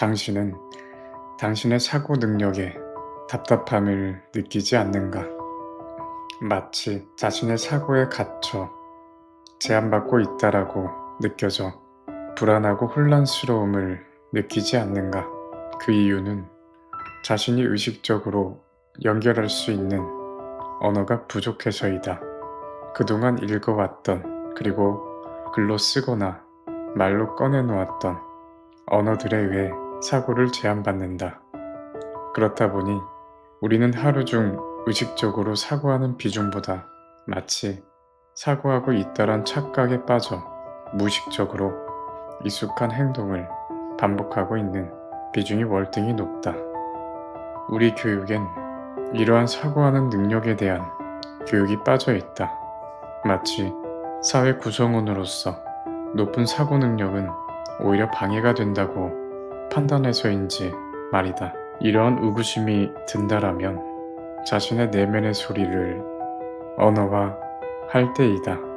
당신은 당신의 사고 능력에 답답함을 느끼지 않는가? 마치 자신의 사고에 갇혀 제한받고 있다라고 느껴져 불안하고 혼란스러움을 느끼지 않는가? 그 이유는 자신이 의식적으로 연결할 수 있는 언어가 부족해서이다. 그동안 읽어왔던 그리고 글로 쓰거나 말로 꺼내놓았던 언어들에 의해 사고를 제한받는다. 그렇다 보니 우리는 하루 중 의식적으로 사고하는 비중보다 마치 사고하고 있다란 착각에 빠져 무의식적으로 익숙한 행동을 반복하고 있는 비중이 월등히 높다. 우리 교육엔 이러한 사고하는 능력에 대한 교육이 빠져 있다. 마치 사회 구성원으로서 높은 사고 능력은 오히려 방해가 된다고 판단해서인지 말이다. 이러한 의구심이 든다라면 자신의 내면의 소리를 언어화 할 때이다.